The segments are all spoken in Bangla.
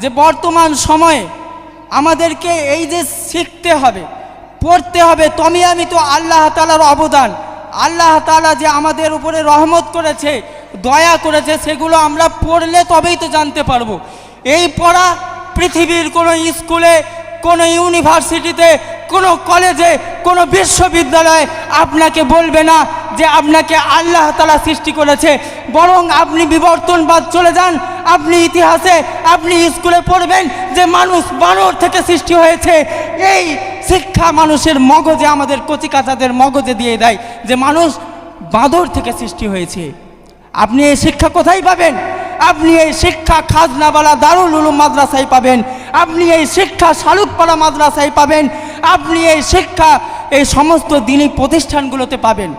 যে বর্তমান সময়ে আমাদেরকে এই যে শিখতে হবে, পড়তে হবে তমি আমি তো আল্লাহ তালার অবদান। আল্লাহ তালা যে আমাদের উপরে রহমত করেছে, দয়া করেছে, সেগুলো আমরা পড়লে তবেই তো জানতে পারব। এই পড়া পৃথিবীর কোনো স্কুলে কোনো ইউনিভার্সিটিতে, কোনো কলেজে, কোনো বিশ্ববিদ্যালয়ে আপনাকে বলবে না যে আপনাকে আল্লাহ তালা সৃষ্টি করেছে। বরং আপনি বিবর্তনবাদ চলে যান, আপনি ইতিহাসে, আপনি স্কুলে পড়বেন যে মানুষ বানর থেকে সৃষ্টি হয়েছে। এই শিক্ষা মানুষের মগজে, আমাদের কচিকাচাদের মগজে দিয়ে দেয় যে মানুষ বাঁদর থেকে সৃষ্টি হয়েছে। আপনি এই শিক্ষা কোথায় পাবেন? আপনি এই শিক্ষা খাজনাওয়ালা দারুল উলুম মাদ্রাসায় পাবেন। আপনি এই শিক্ষা শালুকপাড়া মাদ্রাসায় পাবেন। আপনি এই শিক্ষা এই সমস্ত দিনই প্রতিষ্ঠানগুলোতে পাবেন।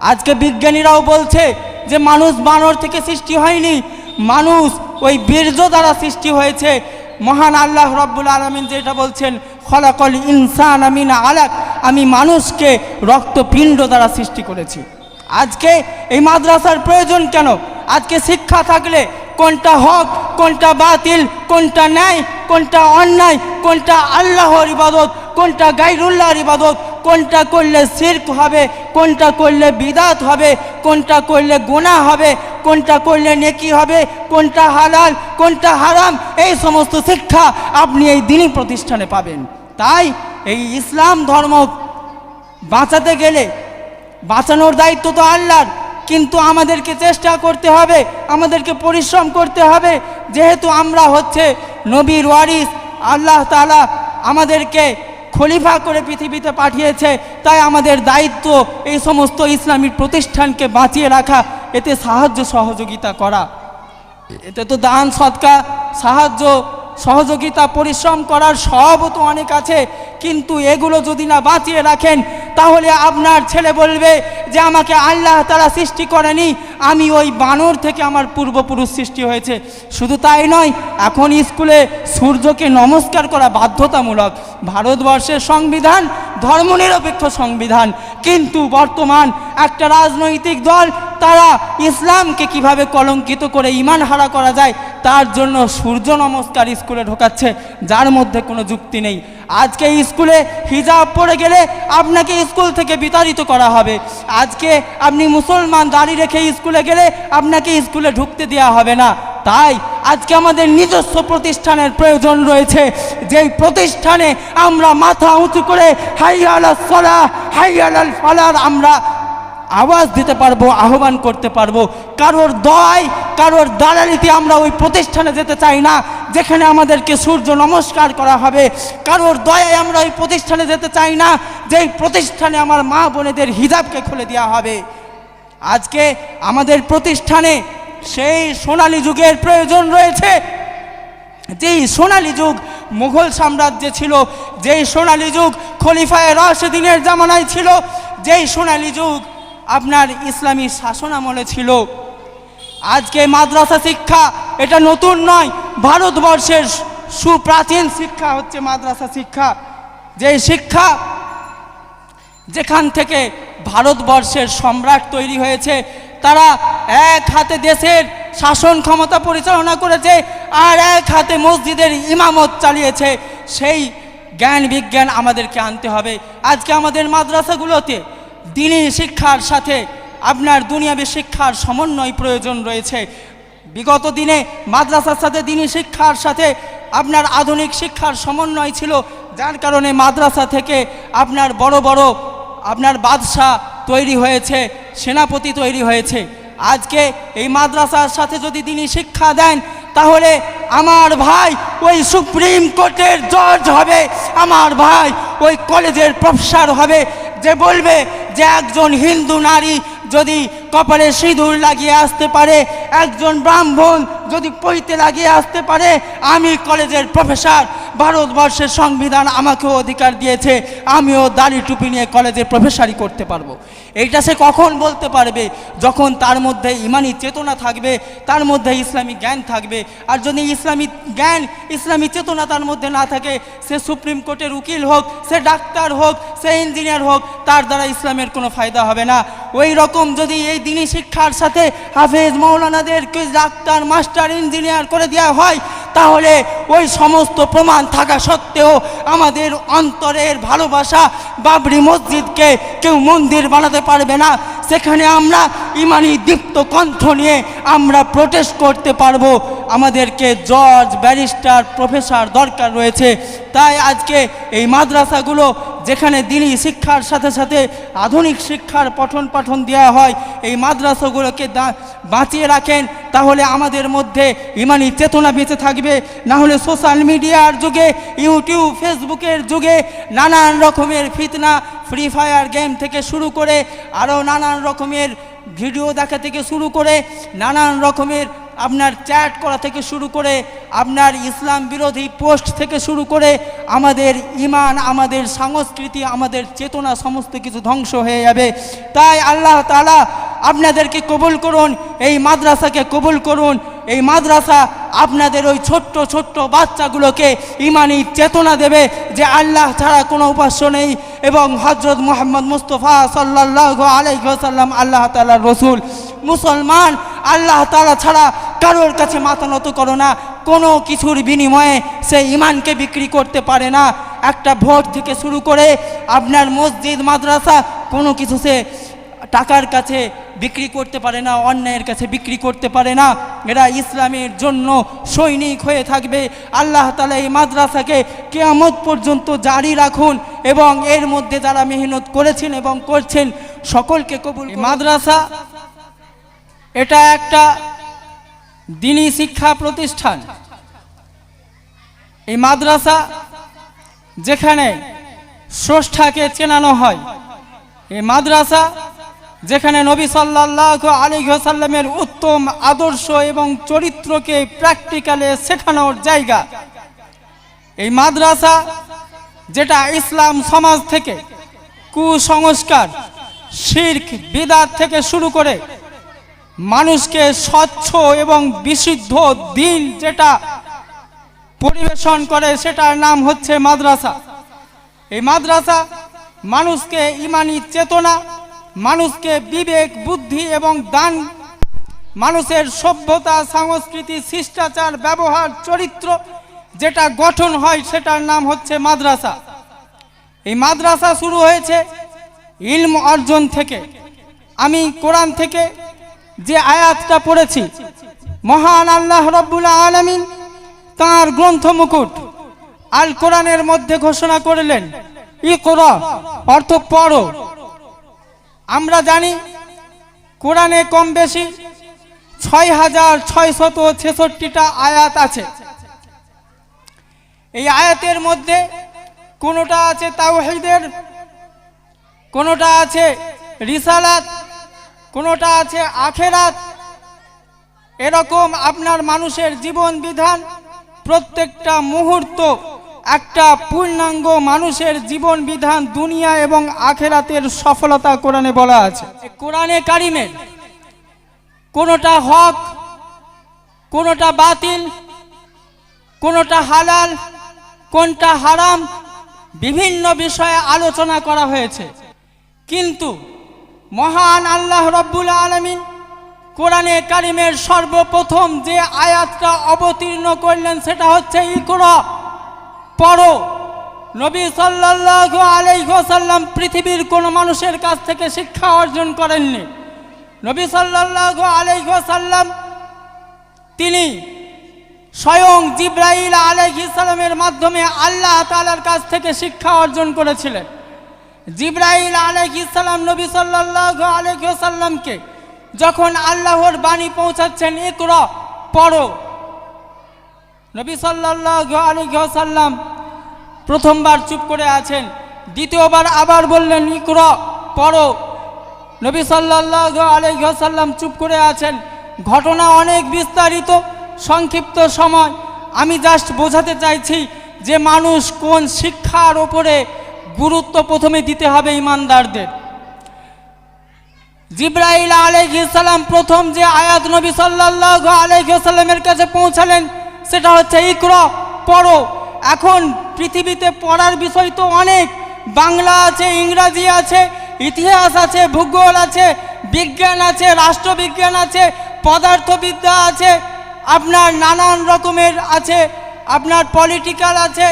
আজকে বিজ্ঞানীরাও বলছে যে মানুষ বানর থেকে সৃষ্টি হয়নি। মানুষ ওই বীর্য দ্বারা সৃষ্টি হয়েছে। মহান আল্লাহ রব্বুল আলমিন যেটা বলছেন, খলাকল ইনসান আমিনা আলাক আমি মানুষকে রক্তপিণ্ড দ্বারা সৃষ্টি করেছি। আজকে এই মাদ্রাসার প্রয়োজন কেন? আজকে শিক্ষা থাকলে কোনটা হক, কোনটা বাতিল, কোনটা ন্যায়? কোনটা অন্যায়, কোনটা আল্লাহর ইবাদত, কোনটা গাইরুল্লাহর ইবাদত, কোনটা করলে শির্ক হবে, কোনটা করলে বিদাত হবে, কোনটা করলে গোনা হবে, কোনটা করলে নেকি হবে, কোনটা হালাল, কোনটা হারাম, এই সমস্ত শিক্ষা আপনি এই দিনই প্রতিষ্ঠানে পাবেন। তাই এই ইসলাম ধর্ম বাঁচাতে গেলে বাঁচানোর দায়িত্ব তো আল্লাহর, কিন্তু আমাদেরকে চেষ্টা করতে হবে, আমাদেরকে পরিশ্রম করতে হবে, যেহেতু আমরা হচ্ছে নবীর ওয়ারিস আল্লাহ তালা আমাদেরকে খলিফা করে পৃথিবীতে পাঠিয়েছে। তাই আমাদের দায়িত্ব এই সমস্ত ইসলামিক প্রতিষ্ঠানকে বাঁচিয়ে রাখা, এতে সাহায্য সহযোগিতা করা। এতে তো দান সৎকা সাহায্য সহযোগিতা, পরিশ্রম করার সবও তো অনেক আছে। কিন্তু এগুলো যদি না বাঁচিয়ে রাখেন, তাহলে আপনার ছেলে বলবে যে, আমাকে আল্লাহ তারা সৃষ্টি করেনি, আমি ওই বানর থেকে আমার পূর্বপুরুষ সৃষ্টি হয়েছে। শুধু তাই নয়, এখন স্কুলে সূর্যকে নমস্কার করা বাধ্যতামূলক। ভারতবর্ষের সংবিধান ধর্মনিরপেক্ষ সংবিধান। কিন্তু বর্তমান একটা রাজনৈতিক দল তারা ইসলামকে কীভাবে কলঙ্কিত করে ইমান হারা করা যায়, তার জন্য সূর্য নমস্কার স্কুলে ঢোকাচ্ছে, যার মধ্যে কোনো যুক্তি নেই। আজকে স্কুলে হিজাব পড়ে গেলে আপনাকে স্কুল থেকে বিতাড়িত করা হবে। আজকে আপনি মুসলমান দাড়ি রেখে স্কুলে গেলে আপনাকে স্কুলে ঢুকতে দেওয়া হবে না। তাই আজকে আমাদের নিজস্ব প্রতিষ্ঠানের প্রয়োজন রয়েছে। যেই প্রতিষ্ঠানে আমরা মাথা উঁচু করে হাই হাইয়াল সলা হাইয়াল ফালার আমরা আওয়াজ দিতে পারব, আহ্বান করতে পারব। কারোর দয়, কারোর দালালিতে আমরা ওই প্রতিষ্ঠানে যেতে চাই না, যেখানে আমাদেরকে সূর্য নমস্কার করা হবে। কারোর দয়ায় আমরা ওই প্রতিষ্ঠানে যেতে চাই না, যেই প্রতিষ্ঠানে আমার মা বোনেদের হিজাবকে খুলে দেওয়া হবে। আজকে আমাদের প্রতিষ্ঠানে সেই সোনালি যুগের প্রয়োজন রয়েছে। যেই সোনালি যুগ মুঘল সাম্রাজ্যে ছিল, যেই সোনালি যুগ খলিফায় রাশেদিনের জামানায় ছিল, যেই সোনালি যুগ আপনার ইসলামী শাসন আমলে ছিল। আজকে মাদ্রাসা শিক্ষা এটা নতুন নয়, ভারতবর্ষের সুপ্রাচীন শিক্ষা হচ্ছে মাদ্রাসা শিক্ষা। যেই শিক্ষা যেখান থেকে ভারতবর্ষের সম্রাট তৈরি হয়েছে, তারা এক হাতে দেশের শাসন ক্ষমতা পরিচালনা করেছে আর এক হাতে মসজিদের ইমামত চালিয়েছে। সেই জ্ঞান বিজ্ঞান আমাদেরকে আনতে হবে। আজকে আমাদের মাদ্রাসাগুলোতে দিনী শিক্ষার সাথে আপনার দুনিয়াবী শিক্ষার সমন্বয় প্রয়োজন রয়েছে। বিগত দিনে মাদ্রাসার সাথে দিনী শিক্ষার সাথে আপনার আধুনিক শিক্ষার সমন্বয় ছিল, যার কারণে মাদ্রাসা থেকে আপনার বড় বড় আপনার বাদশাহ তৈরি হয়েছে, সেনাপতি তৈরি হয়েছে। আজকে এই মাদ্রাসার সাথে যদি তিনি শিক্ষা দেন, তাহলে আমার ভাই ওই সুপ্রিম কোর্টের জজ হবে, আমার ভাই ওই কলেজের প্রফেসর হবে যে বলবে যে একজন হিন্দু নারী যদি কপালে সিঁদুর লাগিয়ে আসতে পারে, একজন ব্রাহ্মণ যদি পইতে লাগিয়ে আসতে পারে, আমি কলেজের প্রফেসর। ভারতবর্ষের সংবিধান আমাকেও অধিকার দিয়েছে, আমিও দাড়ি টুপি নিয়ে কলেজে প্রফেসারি করতে পারব। এইটা সে কখন বলতে পারবে? যখন তার মধ্যে ইমানি চেতনা থাকবে, তার মধ্যে ইসলামী জ্ঞান থাকবে, আর যদি ইসলামী জ্ঞান, ইসলামী চেতনা তার মধ্যে না থাকে, সে সুপ্রিম কোর্টের উকিল হোক, সে ডাক্তার হোক, সে ইঞ্জিনিয়ার হোক, তার দ্বারা ইসলামের কোনো ফায়দা হবে না। ওই রকম যদি এই দিনী শিক্ষার সাথে হাফেজ মৌলানাদেরকে ডাক্তার, মাস্টার, ইঞ্জিনিয়ার করে দেওয়া হয় তাহলে ওই সমস্ত প্রমাণ থাকা সত্ত্বেও আমাদের অন্তরের ভালোবাসা বাবরি মসজিদকে কেউ মন্দির বানাতে পারবে না। সেখানে আমরা ইমানি দীপ্ত কণ্ঠ নিয়ে আমরা প্রোটেস্ট করতে পারব। আমাদেরকে জজ ব্যারিস্টার প্রফেসর দরকার রয়েছে। তাই আজকে এই মাদ্রাসাগুলো যেখানে দিনই শিক্ষার সাথে সাথে আধুনিক শিক্ষার পঠন পাঠন দেওয়া হয়, এই মাদ্রাসাগুলোকে বাঁচিয়ে রাখেন, তাহলে আমাদের মধ্যে ইমানি চেতনা বেঁচে থাকবে। না হলে সোশ্যাল মিডিয়ার যুগে, ইউটিউব, ফেসবুকের যুগে নানান রকমের ফিতনা, ফ্রি ফায়ার গেম থেকে শুরু করে আরও নানান রকমের ভিডিও দেখা থেকে শুরু করে নানান রকমের আপনার চ্যাট করা থেকে শুরু করে আপনার ইসলাম বিরোধী পোস্ট থেকে শুরু করে আমাদের ইমান, আমাদের সংস্কৃতি, আমাদের চেতনা সমস্ত কিছু ধ্বংস হয়ে যাবে। তাই আল্লাহ তালা আপনাদেরকে কবুল করুন, এই মাদ্রাসাকে কবুল করুন। এই মাদ্রাসা আপনাদের ওই ছোট্ট ছোট্ট বাচ্চাগুলোকে ইমানি চেতনা দেবে যে আল্লাহ ছাড়া কোনো উপাস্য নেই এবং হজরত মোহাম্মদ মুস্তফা সাল্লাহ আলাইসাল্লাম আল্লাহ তালার রসুল। মুসলমান আল্লাহ তালা ছাড়া কারোর কাছে মাথা নত করো না। কোনো কিছুর বিনিময়ে সে ইমানকে বিক্রি করতে পারে না। একটা ভোট থেকে শুরু করে আপনার মসজিদ, মাদ্রাসা, কোনো কিছু সে টাকার কাছে বিক্রি করতে পারে না, অন্যায়ের কাছে বিক্রি করতে পারে না। এরা ইসলামের জন্য সৈনিক হয়ে থাকবে। আল্লাহ তালা এই মাদ্রাসাকে কেয়ামত পর্যন্ত জারি রাখুন এবং এর মধ্যে যারা মেহনত করেছেন এবং করছেন, সকলকে কবুল মাদ্রাসা, এটা একটা দিনী শিক্ষা প্রতিষ্ঠান। এই মাদ্রাসা যেখানে স্রষ্টাকে চেনানো হয়, এই মাদ্রাসা যেখানে নবী সাল্লাহ আলী সাল্লামের উত্তম আদর্শ এবং চরিত্রকে প্র্যাকটিক্যালে শেখানোর জায়গা। এই মাদ্রাসা যেটা ইসলাম সমাজ থেকে কুসংস্কার, শির্ক, বিদাত থেকে শুরু করে মানুষকে স্বচ্ছ এবং বিশুদ্ধ দিন যেটা পরিবেশন করে, সেটার নাম হচ্ছে মাদ্রাসা। এই মাদ্রাসা মানুষকে ইমানি চেতনা, মানুষকে বিবেক, বুদ্ধি এবং দান, মানুষের সভ্যতা, সংস্কৃতি, শিষ্টাচার, ব্যবহার, চরিত্র যেটা গঠন হয়, সেটার নাম হচ্ছে মাদ্রাসা। এই মাদ্রাসা শুরু হয়েছে ইলম অর্জন থেকে। আমি কোরআন থেকে যে আয়াতটা পড়েছি, মহান আল্লাহ রব্বুল আলমিন তাঁর গ্রন্থ মুকুট আল কোরআনের মধ্যে ঘোষণা করলেন ই কোরআ অর্থ পড়ো। আমরা জানি, কোরআনে কম বেশি ছয় হাজার ছয়শত ছেষট্টিটা আয়াত আছে। এই আয়াতের মধ্যে কোনোটা আছে তাওহিদের, কোনোটা আছে রিসালাত কোনোটা আছে আখেরাত? এরকম আপনার মানুষের জীবন বিধান প্রত্যেকটা মুহূর্ত একটা পূর্ণাঙ্গ মানুষের জীবন বিধান দুনিয়া এবং আখেরাতের সফলতা কোরআনে বলা আছে। কোরআনে কারিমের কোনোটা হক, কোনোটা বাতিল, কোনোটা হালাল, কোনটা হারাম, বিভিন্ন বিষয়ে আলোচনা করা হয়েছে। কিন্তু মহান আল্লাহ রব্বুল আলমিন কোরআনে কারিমের সর্বপ্রথম যে আয়াতটা অবতীর্ণ করলেন সেটা হচ্ছে ইকরা। পড়ো। নবী সাল্লাল্লাহু আলাইহি ওয়াসাল্লাম পৃথিবীর কোনো মানুষের কাছ থেকে শিক্ষা অর্জন করেননি। নবী সাল্লাল্লাহু আলাইহি ওয়াসাল্লাম তিনি স্বয়ং জিব্রাইল আলাইহিস সালামের মাধ্যমে আল্লাহ তালার কাছ থেকে শিক্ষা অর্জন করেছিলেন। জিব্রাইল আলাইহিস সালাম নবী সাল্লাল্লাহু আলাইহি ওয়াসাল্লামকে যখন আল্লাহর বাণী পৌঁছাচ্ছেন, ইকরা, পড়ো। নবী সাল্লাল্লাহু আলাইহি প্রথমবার চুপ করে আছেন, দ্বিতীয়বার আবার বললেন, ইকরা, পড়ো। নবী সাল্লাল্লাহু আলাইহি ওয়াসাল্লাম চুপ করে আছেন। ঘটনা অনেক বিস্তারিত, সংক্ষিপ্ত সময়। আমি জাস্ট বোঝাতে চাইছি যে মানুষ কোন শিক্ষার ওপরে গুরুত্ব প্রথমে দিতে হবে ইমানদারদের। জিব্রাইল আলাইহিসসালাম প্রথম যে আয়াত নবী সাল্লাল্লাহু আলাইহিসসালামের কাছে পৌঁছালেন, সেটা হচ্ছে ইকরা, পড়ো। এখন পৃথিবীতে পড়ার বিষয় তো অনেক। বাংলা আছে, ইংরাজি আছে, ইতিহাস আছে, ভূগোল আছে, বিজ্ঞান আছে, রাষ্ট্রবিজ্ঞান আছে, পদার্থবিদ্যা আছে, আপনার নানান রকমের আছে, আপনার পলিটিক্যাল আছে,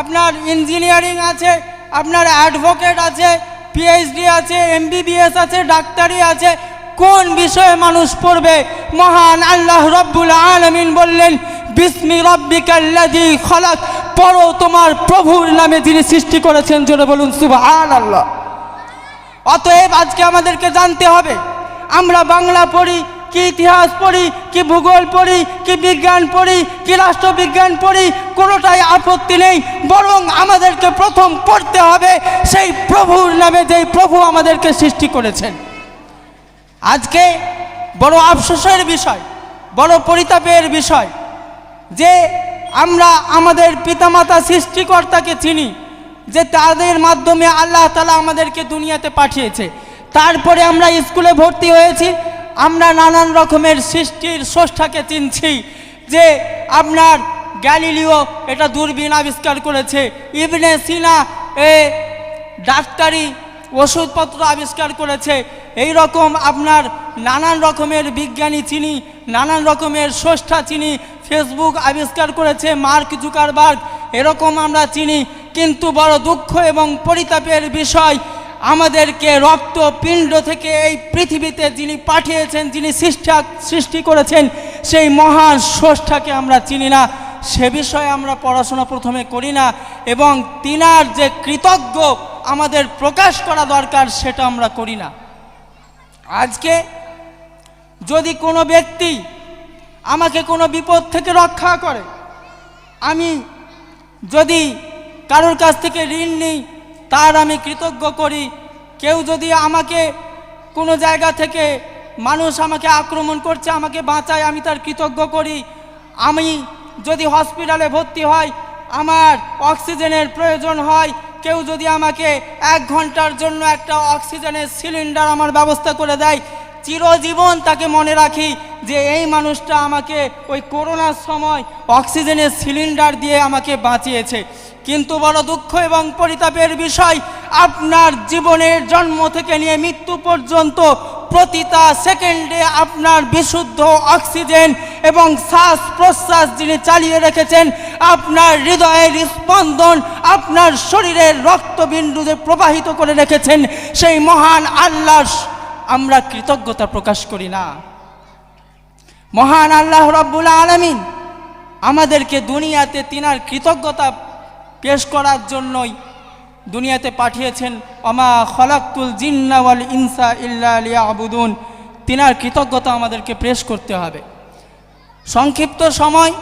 আপনার ইঞ্জিনিয়ারিং আছে আপনার অ্যাডভোকেট আছে পিএইচডি আছে এমবিবিএস আছে, ডাক্তারি আছে, কোন বিষয়ে মানুষ পড়বে? মহান আল্লাহ রব্বুল আলমিন বললেন, বিস্মি রব্বিকাল্লাযী খলাক। পড়ো তোমার প্রভুর নামে যিনি সৃষ্টি করেছেন, জোরে বলুন সুবহান আল্লাহ অতএব আজকে আমাদেরকে জানতে হবে, আমরা বাংলা পড়ি কি ইতিহাস পড়ি, কি ভূগোল পড়ি, কি বিজ্ঞান পড়ি, কি রাষ্ট্রবিজ্ঞান পড়ি, কোনোটাই আপত্তি নেই, বরং আমাদেরকে প্রথম পড়তে হবে সেই প্রভুর নামে যেই প্রভু আমাদেরকে সৃষ্টি করেছেন। আজকে বড় আফসোসের বিষয়, বড় পরিতাপের বিষয় যে আমরা আমাদের পিতামাতা সৃষ্টিকর্তাকে চিনি, যে তাদের মাধ্যমে আল্লাহ তালা আমাদেরকে দুনিয়াতে পাঠিয়েছে। তারপরে আমরা স্কুলে ভর্তি হয়েছি আমরা নানান রকমের সৃষ্টির স্রষ্টাকে চিনছি যে আপনার গ্যালিলিও এটা দূরবীন আবিষ্কার করেছে। ইবনে সিনা এ ডাক্তারি ওষুধপত্র আবিষ্কার করেছে। এই রকম আপনার নানান রকমের বিজ্ঞানী চিনি, নানান রকমের স্রষ্টা চিনি ফেসবুক আবিষ্কার করেছে, মার্ক জুকারবার্গ, এরকম আমরা চিনি। কিন্তু বড় দুঃখ এবং পরিতাপের বিষয় আমাদেরকে রক্ত পিণ্ড থেকে এই পৃথিবীতে যিনি পাঠিয়েছেন, যিনি সৃষ্টা, সৃষ্টি করেছেন, সেই মহান স্রষ্টাকে আমরা চিনি না। সে বিষয়ে আমরা পড়াশোনা প্রথমে করি না এবং তিনার যে কৃতজ্ঞ আমাদের প্রকাশ করা দরকার সেটা আমরা করি না। আজকে যদি কোনো ব্যক্তি আমাকে কোনো বিপদ থেকে রক্ষা করে, আমি যদি কারোর কাছ থেকে ঋণ নিই তার আমি কৃতজ্ঞ করি। কেউ যদি আমাকে কোনো জায়গা থেকে মানুষ আমাকে আক্রমণ করছে, আমাকে বাঁচায়, আমি তার কৃতজ্ঞ করি। আমি যদি হসপিটালে ভর্তি হয় আমার অক্সিজেনের প্রয়োজন হয়। কেউ যদি আমাকে এক ঘণ্টার জন্য একটা অক্সিজেনের সিলিন্ডার আমার ব্যবস্থা করে দেয় চিরজীবন তাকে মনে রাখি যে এই মানুষটা আমাকে ওই করোনার সময় অক্সিজেনের সিলিন্ডার দিয়ে আমাকে বাঁচিয়েছে। কিন্তু বড় দুঃখ এবং পরিতাপের বিষয়, আপনার জীবনের জন্ম থেকে নিয়ে মৃত্যু পর্যন্ত প্রতিটা সেকেন্ডে আপনার বিশুদ্ধ অক্সিজেন এবং শ্বাস প্রশ্বাস যিনি চালিয়ে রেখেছেন, আপনার হৃদয়ের স্পন্দন, আপনার শরীরের রক্তবিন্দু যে প্রবাহিত করে রেখেছেন, সেই মহান আল্লাহর আমরা কৃতজ্ঞতা প্রকাশ করি না। মহান আল্লাহ রব্বুল আলমিন আমাদেরকে দুনিয়াতে তিনার কৃতজ্ঞতা পেশ করার জন্যই দুনিয়াতে পাঠিয়েছেন অমা খলাকুল জিন্নাওয়াল ইনসা ইল্লা আবুদুন তিনার কৃতজ্ঞতা আমাদেরকে পেশ করতে হবে। সংক্ষিপ্ত সময়